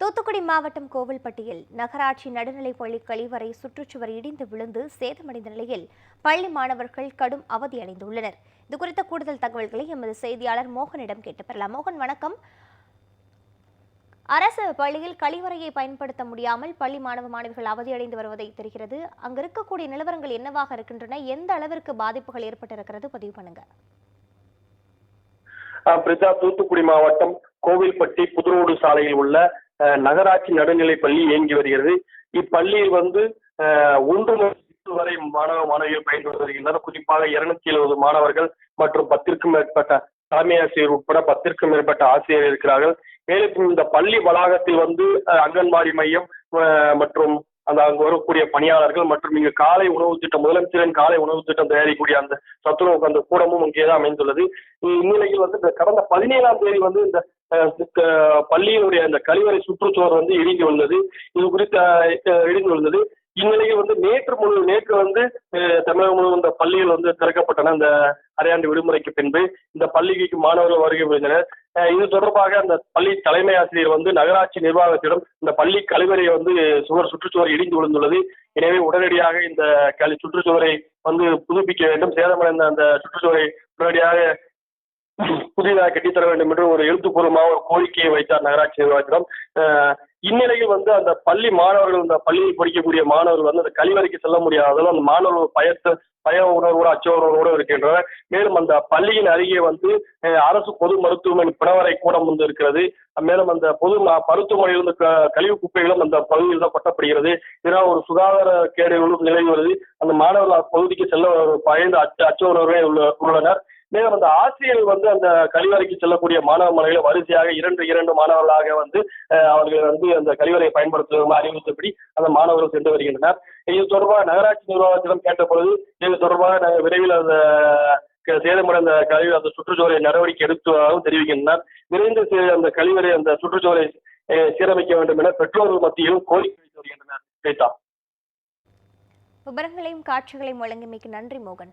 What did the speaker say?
தூத்துக்குடி மாவட்டம் கோவில்பட்டியில் நகராட்சி நடுநிலைப்பள்ளி கழிவறை சுற்றுச்சுவர் இடிந்து விழுந்து சேதமடைந்த நிலையில் பள்ளி மாணவர்கள் கடும் அவதியடைந்துள்ளனர் இது குறித்த கூடுதல் தகவல்களை எமது செய்தியாளர் மோகனிடம் கேட்டு பெறலாம். மோகன் வணக்கம். அரசு பள்ளியில் கழிவறையை பயன்படுத்த முடியாமல் பள்ளி மாணவ மாணவிகள் அவதியடைந்து வருவதை தெரிகிறது. அங்கு இருக்கக்கூடிய நிலவரங்கள் என்னவாக இருக்கின்றன? எந்த அளவிற்கு பாதிப்புகள் ஏற்பட்டிருக்கிறது? பதிவு பண்ணுங்க. பிரஜா தூத்துக்குடி மாவட்டம் கோவில்பட்டி புதுரோடு சாலையில் உள்ள நகராட்சி நடுநிலை பள்ளி இயங்கி வருகிறது. இப்பள்ளியில் வந்து ஒன்று வரை மாணவ மாணவிகள் பயின்று வருகின்றனர். குறிப்பாக இருநூத்தி எழுபது மாணவர்கள் மற்றும் பத்திற்கும் மேற்பட்ட தலைமை ஆசிரியர் உட்பட பத்திற்கும் மேற்பட்ட ஆசிரியர் இருக்கிறார்கள். மேலும் இந்த பள்ளி வளாகத்தில் வந்து அங்கன்வாடி மையம் மற்றும் அந்த அங்கு வரக்கூடிய பணியாளர்கள் மற்றும் இங்கு காலை உணவு திட்டம் முதலமைச்சரின் காலை உணவு திட்டம் தயாரிக்கக்கூடிய அந்த சத்துணவு அந்த கூடமும் இங்கேதான் அமைந்துள்ளது. இந்நிலையில் வந்து இந்த கடந்த பதினேழாம் தேதி வந்து இந்த பள்ளியினுடைய அந்த கழிவறை சுற்றுச்சுவர் வந்து இடிந்து விழுந்தது இது குறித்த இடிந்து விழுந்தது இந்நிலையில் வந்து நேற்று முழு நேற்று வந்து தமிழகம் முழுவதும் இந்த பள்ளிகள் வந்து திறக்கப்பட்டன. இந்த அரையாண்டு விடுமுறைக்கு பின்பு இந்த பள்ளிக்கு மாணவர்கள் வருகை புரிந்தனர். இது தொடர்பாக அந்த பள்ளி தலைமை ஆசிரியர் வந்து நகராட்சி நிர்வாகத்திடம் இந்த பள்ளி கழிவறையை வந்து சுவர் சுற்றுச்சுவர் இடிந்து விழுந்துள்ளது. எனவே உடனடியாக இந்த சுற்றுச்சுவரை வந்து புதுப்பிக்க வேண்டும். சேதமடைந்த அந்த சுற்றுச்சுவரை உடனடியாக புதிதாக கட்டித்தர வேண்டும் என்று ஒரு எழுத்துப்பூர்வமாக ஒரு கோரிக்கையை வைத்தார் நகராட்சி நிர்வாகத்திடம் இந்நிலையில் வந்து அந்த பள்ளி மாணவர்கள் இந்த பள்ளியில் படிக்கக்கூடிய மாணவர்கள் வந்து அந்த கழிவறைக்கு செல்ல முடியாததால் அந்த மாணவர்கள் பயத்து பய உணர்வோடு அச்ச உணர்வோடு இருக்கின்றனர். மேலும் அந்த பள்ளியின் அருகே வந்து அரசு பொது மருத்துவமனை பிணவரை கூடம் வந்து இருக்கிறது. மேலும் அந்த பொது மருத்துவமனையிலிருந்து கழிவு குப்பைகளும் அந்த பகுதியில் தான் கொட்டப்படுகிறது. இதனால் ஒரு சுகாதார கேடுகளும் நிலவி வருது. அந்த மாணவர்கள் அப்பகுதிக்கு செல்ல பயந்து அச்ச அச்ச உணர்வே உள்ள- உள்ளனர். மேலும் அந்த ஆசிரியர்கள் வந்து அந்த கழிவறைக்கு செல்லக்கூடிய மாணவ மாணவிகளை வரிசையாக இரண்டு இரண்டு மாணவர்களாக வந்து அவர்கள் வந்து அந்த கழிவறையை பயன்படுத்தும் அறிவுறுத்தபடி அந்த மாணவர்கள் சென்று வருகின்றனர். இது தொடர்பாக நகராட்சி நிர்வாகத்திடம் கேட்ட பொழுது இது தொடர்பாக விரைவில் அந்த சேதமடைந்த கழிவு அந்த சுற்றுச்சூழலை நடவடிக்கை எடுத்ததாகவும் தெரிவிக்கின்றனர். விரைந்து அந்த கழிவறை அந்த சுற்றுச்சூழலை சீரமைக்க வேண்டும் என பெற்றோர்கள் மத்தியிலும் கோரிக்கை வைத்து வருகின்றனர். ஸ்வேதா விவரங்களையும் காட்சிகளையும் வழங்கியமைக்கு நன்றி மோகன்.